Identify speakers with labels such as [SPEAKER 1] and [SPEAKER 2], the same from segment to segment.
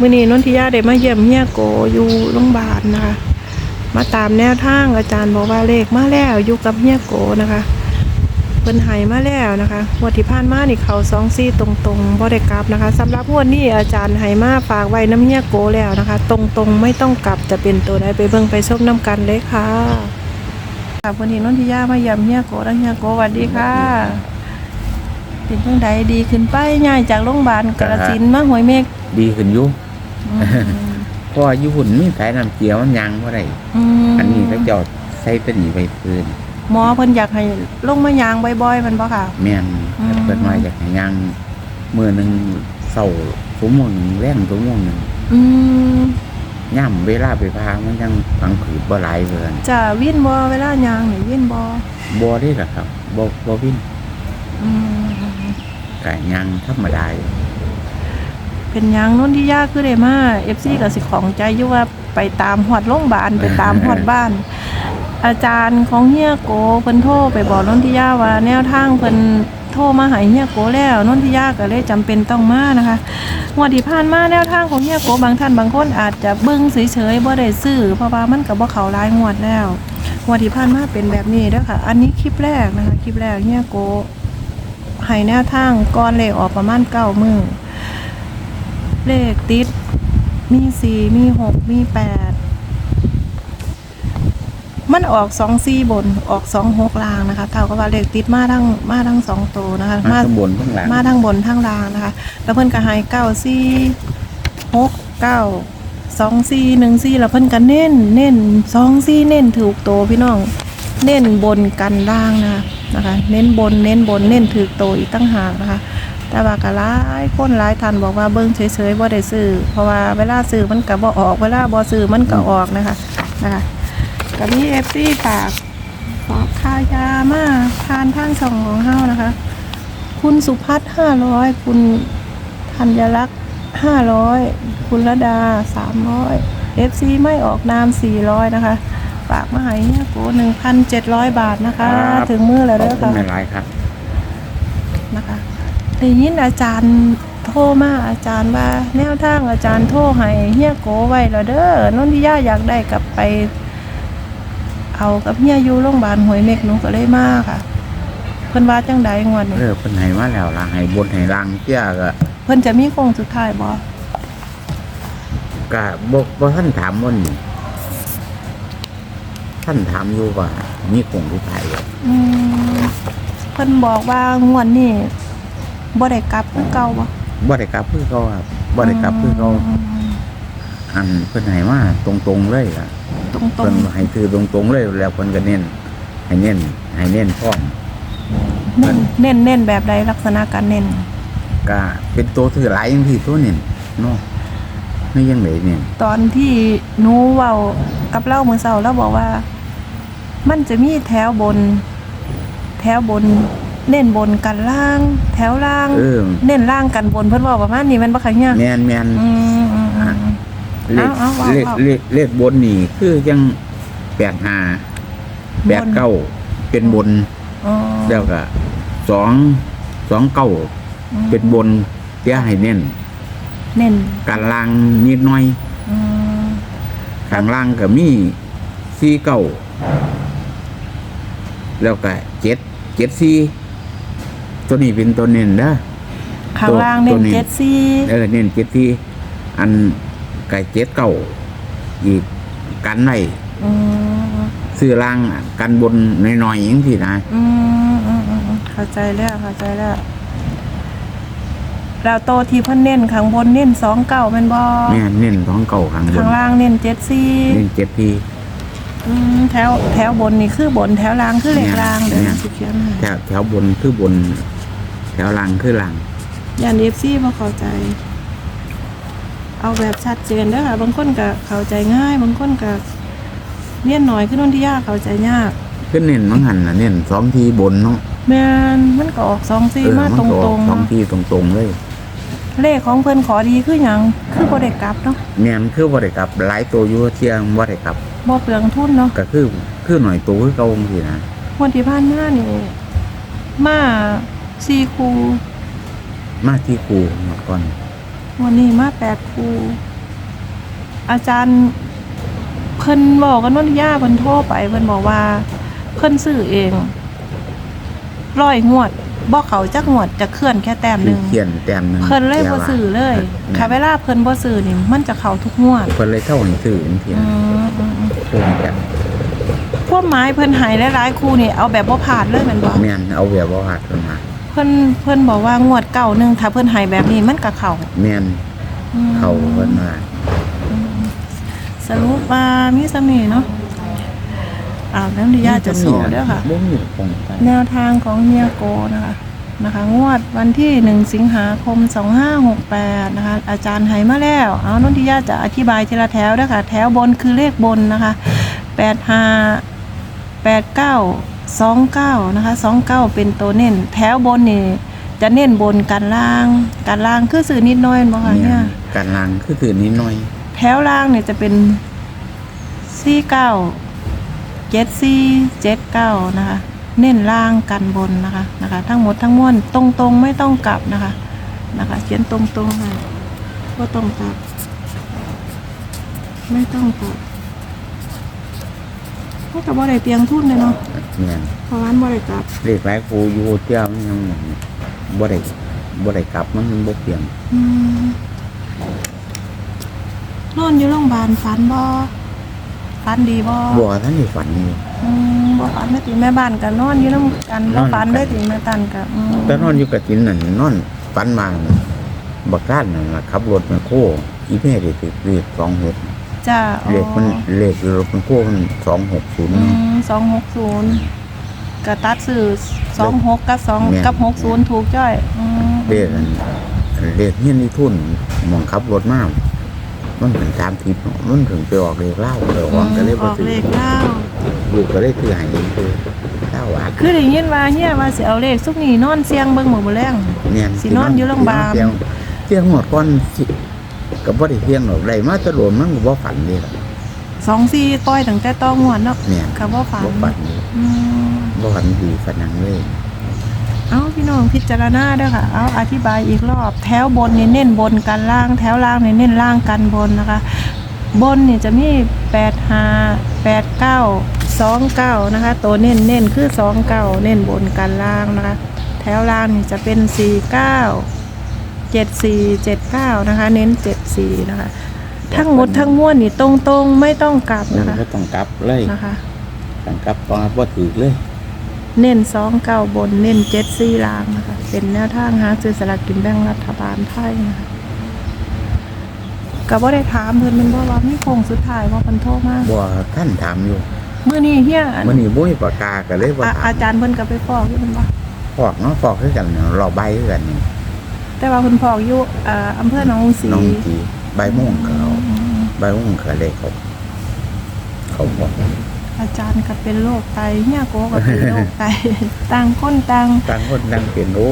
[SPEAKER 1] มื้อนี้นนทิยาได้มาเยี่ยมเฮียโกอยู่โรงพยาบาลนะคะ มาตามแนวทางอาจารย์บอกว่าเลขมาแล้วอยู่กับเฮียโกนะคะเพิ่นให้มาแล้วนะคะงวดที่ผ่านมานี่เขาสองซี่ตรงๆบ่ได้กลับนะคะสำหรับงวดนี้อาจารย์ให้มาฝากไว้น้ำเฮียโกแล้วนะคะ ตรงๆไม่ต้องกลับจะเป็นตัวใดไปเบิ่งไปชมน้ำกันเลยค่ะค่ะวันนี้นนทิยามาเยี่ยมเฮียโกแล้วเฮียโกสวัสดีค่ะ เป็นจังใดดีขึ้นไปย้ายจากโรงพยาบาลกระสินธุ์มาหวยเมฆ
[SPEAKER 2] ดีขึ้นอยู่
[SPEAKER 1] อืม
[SPEAKER 2] เพราะว่าอยู่หุ่นมีสายน้ำเจียวมันยังบ่ได้
[SPEAKER 1] ม
[SPEAKER 2] อันนี้ก็เจอดใส่เป็นหนีไปพื้น
[SPEAKER 1] หมอเพิ่นอยากให้ลงมายางบ่อยๆแมันบ่ค่ะ
[SPEAKER 2] แม่น
[SPEAKER 1] อืม
[SPEAKER 2] เปิดมาจากให้ยังมือหนึ่งเศร้าชั่วโมงหนึ่งแรงชั่วโมงหนึ่ง
[SPEAKER 1] อืม
[SPEAKER 2] ย่ำเวลาไปพามันยังพังผืดบ่หลายเพิ่น
[SPEAKER 1] จะวิ่นบ่เวลายางนี่วิ่นบ่
[SPEAKER 2] บ่ได้หรอกครับบ่บ่วิ่ง
[SPEAKER 1] อืม
[SPEAKER 2] กะยังธรรมดาอยู่
[SPEAKER 1] เป็นหยังโน้นที่ยากคือได้มา FC ก็สิของใจอยู่ว่าไปตามฮอดโรงพยาบาลไปตามฮอดบ้าน อาจารย์ของเฮียโกเพิ่นโทรไปบอกนนทิยาว่าแนวทางเพิ่นโทรมาหาเฮียโกแล้วนนทิยาก็เลยจำเป็นต้องมานะคะงวดที่ผ่านมาแนวทางของเฮียโกบางท่านบางคนอาจจะเบิ่งเฉยๆบ่ได้ซื้อเพราะว่ามันก็บ่เข้าหลายงวดแล้วงวดที่ผ่านมาเป็นแบบนี้เด้อค่ะ อันนี้คลิปแรกนะคะคลิปแรกเฮียโก ให้แนวทางก่อนเลขออกประมาณ9มื้อเลขติด มี4มี6มี8มันออกสองซี่บนออกสองหกลางนะคะเท่ากับว่าเลขติดมาทั้งมาทั้งสองตัวนะคะ
[SPEAKER 2] มาข้างบนข้างหลัง
[SPEAKER 1] มาทั้งบนทั้งลางนะคะ แล้วเพิ่นก็ให้เก้าซี่หกเก้าสองซี่หนึ่งซี่แล้วเพิ่นก็เน้นเน้นสองซี่เน้นถูกโตวพี่น้อง เน้นบนกันล่างนะคะนะคะ เน้นบนเน้นบนเน้นถูกโตอีกตั้งหากนะคะ แต่ว่าก็หลายคนหลายท่านบอกว่าเบิ่งเฉยๆบ่ได้ซื้อเพราะว่าเวลาซื้อมันก็บ่ออกเวลาบ่ซื้อมันก็ออกนะคะนะคะก็มี FC ฝากฝากค่ายามาทานทางช่องของเฮานะคะ คุณสุพัฒน์ห้าร้อยคุณธัญลักษ์ห้าร้อยคุณระดาสามร้อยเอฟซีไม่ออกนามสี่ร้อยนะคะ ฝากมาให้เฮียโกหนึ่งพันเจ็ดร้อยบาทนะคะ
[SPEAKER 2] ครับ
[SPEAKER 1] ถึงมือแล้ว
[SPEAKER 2] ขอ
[SPEAKER 1] เด้
[SPEAKER 2] บ
[SPEAKER 1] อ
[SPEAKER 2] คุณ
[SPEAKER 1] ค่ะ
[SPEAKER 2] หลายๆครับ
[SPEAKER 1] นะคะได้ยินอาจารย์โทรมาอาจารย์ว่า แนวทางอาจารย์โทรให้เฮียโกไว้แล้วเด้อนนทิยาอยากได้กลับไป เอากับเฮียอยู่โรงพยาบาลหวยเม็กหนูก็เลยมาค่ะ เพิ่นว่าจังใดงวดนี้
[SPEAKER 2] เออเพิ่นให้มาแล้วล่ะให้บนให้ล่างเจ้าก็
[SPEAKER 1] เพิ่นจะมีโค้งสุดท้ายบ่
[SPEAKER 2] ก็บ่บ่ท่านถามว่านี่ ท่านถามอยู่ว่ามีคงผู้ไทยบ่
[SPEAKER 1] อืมเพิ่นบอกว่างวดนี้บ่ได้กลับคือเก่าบ่
[SPEAKER 2] บ่ได้กลับคือเขาครับบ่ได้กลับคือเขา
[SPEAKER 1] ม
[SPEAKER 2] อันเพิ่นให้มาตรงๆเลยล่ะ
[SPEAKER 1] ตรง
[SPEAKER 2] เพิ่นให้คือตรงๆเลยแล้วเพิ่นก็เน้นให้เน้นให้เน้นพร้อม
[SPEAKER 1] ๆเน้นเน้นเน้นแบบใดลักษณะการเน้น
[SPEAKER 2] ก็เป็นตัวถือหลายอย่างที่ตัวเน้นเนาะไม่ยังไดเน้น
[SPEAKER 1] ตอนที่หนูเว้า กับเล่ามื้อเช้าแล้วบอกว่า มันจะมีแถวบน แถวบน เน้นบนกันล่าง แถวล่าง
[SPEAKER 2] เออ
[SPEAKER 1] เน้นล่างกันบนเพิ่นบอกประมาณนี้แมันบ่คะเนี่ย
[SPEAKER 2] แม่นแม่น
[SPEAKER 1] อืมอืมอืม
[SPEAKER 2] เลข
[SPEAKER 1] เอาเอาเอา
[SPEAKER 2] เลข
[SPEAKER 1] เอา
[SPEAKER 2] เลขเลขบนนี่คือยังแปดห้าแปดเก้าเป็นบน
[SPEAKER 1] อ๋อ
[SPEAKER 2] แล้วก็สองสองเก้า
[SPEAKER 1] อืม
[SPEAKER 2] เป็นบนเพื่อให้เน้น
[SPEAKER 1] เน้น
[SPEAKER 2] การล่างนิดหน่อย
[SPEAKER 1] อืม
[SPEAKER 2] ข้างล่างก็มีสี่เก้าแล้วก็เจ็ดเจ็ดสี่ตัวนี้เป็นตัวเน้นนะ
[SPEAKER 1] ข้างล่างเน้
[SPEAKER 2] ตัวนนี้
[SPEAKER 1] เจ็ดซี่
[SPEAKER 2] เออเน้นเจ็ดสี่อันไก่เจ็ดเก้าอีกกันไว้
[SPEAKER 1] อืม
[SPEAKER 2] ซื้อล่างกันบนหน่อยๆอย่างที่นะ
[SPEAKER 1] อืมอืมอืมอืมเข้าใจแล้วเข้าใจแล้ว แล้วโตที่เพิ่นเน้นข้างบนเน้นสองเก้าแม่นบ่
[SPEAKER 2] แม่นเน้นท้องเก่าข้างบ
[SPEAKER 1] ข้านงล่างเน้นเจ็ดซี่
[SPEAKER 2] เน้นเจ็ดที่
[SPEAKER 1] อืมแถวแถวบนนี่คือบนแถวล่างคือเหล็กล่างเดี๋ยว
[SPEAKER 2] เนี่ย
[SPEAKER 1] สิเขียนให้
[SPEAKER 2] แถวแถวบนคือบน แถวล่างคือล่าง
[SPEAKER 1] ย่านเอฟซีบ่เข้าใจ เอาแบบชัดเจนเด้อค่ะบางคนก็เข้าใจง่าย บางคนก็เรียนหน่อยคือนนที่ยากเข้าใจยาก
[SPEAKER 2] คือเน้นมังหันน่ะเน้นสองทีบนเนาะ
[SPEAKER 1] แม่นมันก็ออกสองซี่
[SPEAKER 2] เออ
[SPEAKER 1] มา
[SPEAKER 2] มัน
[SPEAKER 1] ตร
[SPEAKER 2] ก็อองก
[SPEAKER 1] ๆ
[SPEAKER 2] สอง
[SPEAKER 1] เนาะ
[SPEAKER 2] ทีตรงๆเลย
[SPEAKER 1] เลขของเพิ่นขอดีคือหยังคือบ่ได้กลับเนาะ
[SPEAKER 2] แม่นคือบ่ได้กลับหลายตัวอยู่เที่ยงบ่ได้กลับ
[SPEAKER 1] บ่เปลืองทุนเนาะ
[SPEAKER 2] ก็คือคือหน่อยตัวคือเก่าจังซี่นะ
[SPEAKER 1] งวันที่ผ่านมานี่มาสี่คู
[SPEAKER 2] มาที่ครูหมดก่อน
[SPEAKER 1] วันนี้มาแปดครูอาจารย์เพิ่นบอกกันว่าย่าเพิ่นโทรไปเพิ่นบอกว่า เพิ่นซื้อเองร้อยงวด บ่เขาจักงวดจะเคลื่อนแค่แต้มห
[SPEAKER 2] คือ
[SPEAKER 1] นึ่ง
[SPEAKER 2] เขียนแต้มหนึง
[SPEAKER 1] เพิ่นเลยบ่ซื้อเลย
[SPEAKER 2] แม่น
[SPEAKER 1] ค่ะเวลาเพิ่นบ่ซื้อนี่มันจะเข้าทุกงวด
[SPEAKER 2] เพิ่นเลยเท่าให้ซื้อจังซี่
[SPEAKER 1] อืมอืมอืม
[SPEAKER 2] เพิ่นแบบ
[SPEAKER 1] พวกไม้เพิ่นใหายหลายๆคู่นี่เอาแบบบ่ผ่านเลยแม่นบ่
[SPEAKER 2] แม่นเอาแบบบ่หัดเพิ่นมา
[SPEAKER 1] เพิ่นเพิ่นบอกว่างวดเก่าหนึงถ้าเพิ่นใหายแบบนี้มันก็เข้า
[SPEAKER 2] แม่น
[SPEAKER 1] อืม
[SPEAKER 2] เข้าเพิ่นมา
[SPEAKER 1] สรุปว่ามีสมีเนาะ อาแล้วนิยาจะโสเด้อค่ะ
[SPEAKER 2] บ่มีของไป
[SPEAKER 1] แนวทางของเฮียโกนะคะนะคะ งวดวันที่1สิงหาคม 2568 นะคะ อาจารย์ให้มาแล้ว เอานนทิยาจะอธิบายทีละแถวด้วยค่ะ แถวบนคือเลขบนนะคะ 85 89 29 นะคะ 29 เป็นตัวเน้น แถวบนนี่จะเน้นบนกันล่าง กันล่างคือสื่อนิดหน้อยบ่คะเนี่ย
[SPEAKER 2] การล้างคือถือนิดหน่อย
[SPEAKER 1] แถวล่างเนี่ยจะเป็นสี่ เก้าเจ็ดสี่เจ็ดเก้านะคะ เน้นล่างกันบนนะคะนะคะ ทั้งหมดทั้งมวลตรงๆไม่ต้องกลับนะคะนะคะ เขียนตรงๆค่ะก็ต้องกลับ ไม่ต้องกลับเพราะกับบ่ได้เปลียงทุนเลยเนาะ
[SPEAKER 2] แม่น
[SPEAKER 1] เพราะว่าบ่ได้กลับ
[SPEAKER 2] เรียกหลายครูอยู่เที่ยวมันยังบ่ได้บ่ได้กลับมันบ่เปลี่ยน
[SPEAKER 1] อืมนอนอยู่โรงพยาบาลฝันบ่ ฝันดีบ่
[SPEAKER 2] บ่ท่านได้ฝันอยู่
[SPEAKER 1] อืมบ่ฝันแม่ติแม่บ้านกันนอนอยู่นำกัน
[SPEAKER 2] น
[SPEAKER 1] บ่
[SPEAKER 2] อน
[SPEAKER 1] ฝัน
[SPEAKER 2] กัน
[SPEAKER 1] ได้ติแม่ตันก็อืม
[SPEAKER 2] แต่นอนอยู่กับจินนั่นนอนฝันมาบักด้านนั่นล่ะขับรถมาโคอีแม่ได้ติดเลข26
[SPEAKER 1] จ้าอ๋อ
[SPEAKER 2] เลขมันเลขรถมันโคมัน260
[SPEAKER 1] อื
[SPEAKER 2] เนาะ
[SPEAKER 1] ม260ก็ตัดซื้อ26กับ
[SPEAKER 2] แม่
[SPEAKER 1] 2กับ60ถูกจ้อยอืม
[SPEAKER 2] เลขอันเลขเฮียนนี่ทุนหมองขับรถมา มันเป็นตามทิศเนาะมันถึงไปออกเลขเล่าเดี๋ยววางก็เลย
[SPEAKER 1] อ
[SPEAKER 2] บ่
[SPEAKER 1] อก
[SPEAKER 2] ซื้อ
[SPEAKER 1] เลขเล่า
[SPEAKER 2] ลูกก็เลยซื้อให้คือเล่าบาท
[SPEAKER 1] คือได้ยินว่าเฮียว่าสิเอาเลขซุกนี้นอนเสียงเบิ่งหมู่บ่แรง
[SPEAKER 2] เนี่ย
[SPEAKER 1] สินอนอยู่โรงพยาบาล
[SPEAKER 2] เตียงเตียงหมดก่อนสิก็บ่ได้เตียงหรอกได้มาแตะโดนมันก็บ่ฝันเลยล่ะ
[SPEAKER 1] 24ต้อยตั้งแต่ต้องงวดเนาะ
[SPEAKER 2] เนี่ย
[SPEAKER 1] ก็บ่ฝัน
[SPEAKER 2] บ่ฝันเลย
[SPEAKER 1] อืม
[SPEAKER 2] บ่ฝันดีฝันหนังเลย
[SPEAKER 1] เอาพี่น้องพิจารณาด้วยค่ะ เอาอธิบายอีกรอบ แถวบนนี่เน้นบนกันล่าง แถวล่างนี่เน้นล่างกันบนนะคะ บนนี่จะมีแปดห้าแปดเก้าสองเก้านะคะ ตัวเน้นเน้นคือสองเก้าเน้นบนกันล่างนะคะ แถวล่างนี่จะเป็นสี่เก้าเจ็ดสี่เจ็ดเก้านะคะ เน้นเจ็ดสี่นะคะ ทั้งหมดทั้งมวลนี่ตรงตรงๆไม่ต้องกลับนะคะ
[SPEAKER 2] บ่ต้องกลับเลย
[SPEAKER 1] นะคะ
[SPEAKER 2] ต้องกลับตอนบ่ถูกเลย
[SPEAKER 1] เน้นสองเก้าบน เน้นเจ็ดสี่ล่างนะคะ เป็นแนวทางหาซื้อสลากกินแบ่งรัฐบาลไทยนะคะก็บ่ได้ถามเพิ่นแมันบ่ว่ามีโคงสุดท้ายว่าเพิ่นโทรมา
[SPEAKER 2] บ่ท่านถามอยู่
[SPEAKER 1] มื้อนี้เฮียอัน
[SPEAKER 2] มื้อนี้บ่มีปากกาก็เลยบ่
[SPEAKER 1] อะ
[SPEAKER 2] ถาม
[SPEAKER 1] อาจารย์เพิ่นก็ไปฟอกอยู่เพิ่นว่า
[SPEAKER 2] ฟอกเนาะฟอกคือกันเนาะรอใบคือกันนี่
[SPEAKER 1] แต่ว่าเพิ่นฟอกอยู่อ่าอำเภอหนองสี
[SPEAKER 2] น้องจีใบายโม่วงก็เอาใบายโม่วงก็เลยเขาเขาบอก
[SPEAKER 1] อาจารย์ก็เป็นโรคไตเฮียโกก็เป็นโรคไตต่างคนต่าง
[SPEAKER 2] ต่างคนต่างเป็นโอ้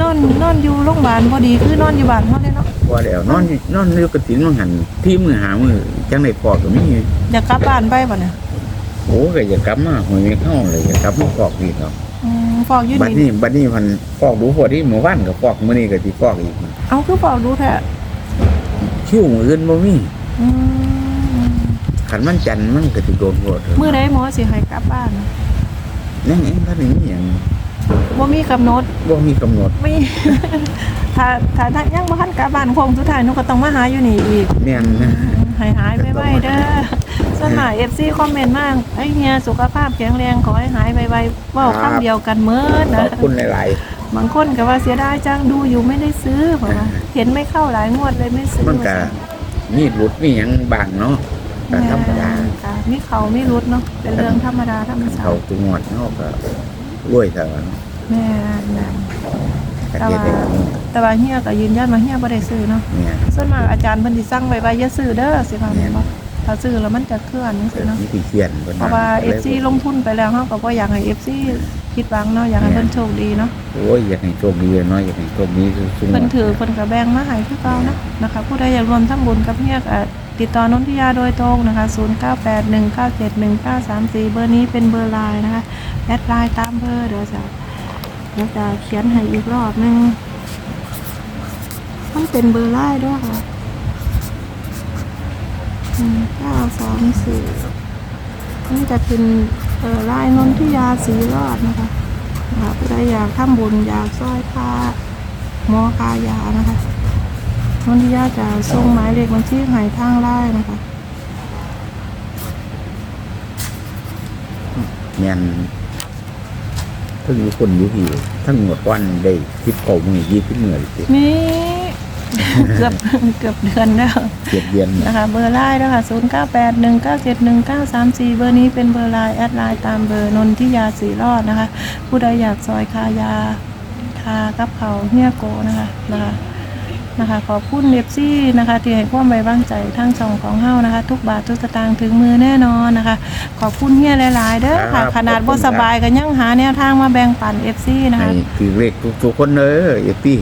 [SPEAKER 1] นอนนอนอยู่โรงพยาบาลบ่ดีคือนอนอยู่บ้านเฮาเลยเนาะ
[SPEAKER 2] ว่าแล้วนอนอยู่นอนอยู่กับตินมันหันที่มือหามือจังได้พอก็มี
[SPEAKER 1] อยากกลับบ้านไปบ่เนี่ย
[SPEAKER 2] โอ้ก็อย่ากลับมาหวยไม่เข้าเลยอย่ากลับมาฟอกอีกครับ
[SPEAKER 1] อืมฟอกอยู่
[SPEAKER 2] บัด
[SPEAKER 1] นี่
[SPEAKER 2] นี้บัดนี้มันฟอกดูพอที่หมู่บ้านก็ฟอกมื้อนี้ก็สิฟอกอีก
[SPEAKER 1] เอาคือฟอกดูแท้
[SPEAKER 2] คิวมื้ออื่นบ่มี
[SPEAKER 1] อืม
[SPEAKER 2] คันมันจันทร์มันก็สิโดนโหด
[SPEAKER 1] มื้อใดหมอสิให้กลับบ้าน
[SPEAKER 2] นั่นเองท่านนี้มีหยัง
[SPEAKER 1] บ่มีกำหนด
[SPEAKER 2] บ่มีกำหนด
[SPEAKER 1] ไม่ถ้าถ้าถ้ายังบ่ทันกลับบ้านคงสุดท้ายหนูก็ต้องมาหาอยู่นี่อีก
[SPEAKER 2] แม่นนะ
[SPEAKER 1] หายหายไปไวๆเด้อส่วนมาก FC คอมเมนต์มากไอ้เฮียสุขภาพแข็งแรงขอให้หายไวๆเว้าคำเดียวกันเมิด
[SPEAKER 2] ข
[SPEAKER 1] นะ
[SPEAKER 2] อบคุณหลาย
[SPEAKER 1] บางคนก็ว่าเสียดายจังดูอยู่ไม่ได้ซื้อเพราะว่าเห็นไม่เข้าหลายงวดเลยไม่ซื้อ
[SPEAKER 2] ๆมันก็มีหลุดมีหยังบางเนาะ ก็ธรรมดา
[SPEAKER 1] ค่ะมีเขามีรุดเนาะเป็นเรื่องธรรมดาธรรมชา
[SPEAKER 2] เขา
[SPEAKER 1] ติ
[SPEAKER 2] ตุงวดเนาะก็รวยเท่านั้น
[SPEAKER 1] แม่แม่
[SPEAKER 2] ก็
[SPEAKER 1] แต่
[SPEAKER 2] เฮ็ด
[SPEAKER 1] ว่า
[SPEAKER 2] ได้ก็
[SPEAKER 1] แต่ว่าเฮียก็ยืนยันว่าเฮียบ่ได้ซื้อเนาะ
[SPEAKER 2] เนี่ย
[SPEAKER 1] ส่วนมากอาจารย์เพิ่นสิสั่งไว้ว่าอย่าซื้อเด้อสิว่าแม่นบ่ถ้าซื้อแล้วมันจะเคลื่อนจังซี่เนาะ
[SPEAKER 2] วิธีเขียนพิ่น
[SPEAKER 1] เพราะว่า FC ลงทุนไปแล้วเฮาก็บ่อยากให้ FC ผิดหวังเนาะอยากให้เพิ่นโชคดีเนาะ
[SPEAKER 2] โอ้ยอยากให้โชคดีเนาะอยากให้โชคดีสุดๆ
[SPEAKER 1] เพิ่นถือเพิ่นก็แบ่งมาให้คือเก่าเนาะนะคะ ผู้ใดอยากรวมทำบุญกับเฮียก็ ติดต่อนนทิยาโดยตรงนะคะ 0981971934 เบอร์นี้เป็นเบอร์ไลน์นะคะ แอดไลน์ตามเบอร์เดี๋ยวจะเดี๋ยวจะเขียนให้อีกรอบนึงมันเป็นเบอร์ไล่ด้วยค่ะหนึ่งเก้าสองสี่นี่จะเป็นเออไล่นนทิยาสีรอดนะคะนะคะผู้ใดอยากทำบุญอยากซอยพาหมอคายานะคะ นนทิยาจะส่งหมายเลขบัญชีใหายทางไล่นะคะ
[SPEAKER 2] แม่นทั้งอยู่คนอยู่ที่ทั้งหมดวันได้ทิพย์เก่ามือยี่ทิพย์มือเลยสิ
[SPEAKER 1] นี่เกือบเกือบเดือนแล้ว
[SPEAKER 2] เจ็ดเดือน
[SPEAKER 1] นะคะ เบอร์ไลน์นะคะ0 9 8 1 9 7 1 9 3 4เบอร์นี้เป็นเบอร์ไลน์แอดไลน์ตามเบอร์นนทิยาสีรอดนะคะ ผู้ใดอยากซอยคายาคากับเขาเฮียโกนะคะนะคะ นะคะขอบคุณเนบซี่นะคะที่ให้ความไว้วางใจทั้งสองของเฮานะคะ ทุกบาททุกสตางค์ถึงมือแน่นอนนะคะ ขอบคุณเฮียหลาย ๆ เด้อค่ะ ขนาดบ่สบายก็ยังหาแนวทางมาแบ่งปันเอฟซีนะ
[SPEAKER 2] ให้
[SPEAKER 1] คะ
[SPEAKER 2] คือเลขทุกๆคนเลยเอฟพี่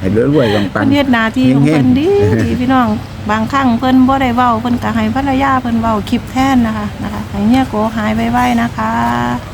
[SPEAKER 2] ให้รวยๆปังปั
[SPEAKER 1] เพิ่
[SPEAKER 2] ง
[SPEAKER 1] นเฮ็ดหน้าที่ของ
[SPEAKER 2] เฮงๆ
[SPEAKER 1] เพิ่นดีดีพี่น้องบางครั้งเพิ่นบ่ได้เว้าเพิ่นก็ให้ภรรยาเพิ่นเว้าคลิปแทนนะคะนะคะให้เฮียโกหายไวๆนะคะ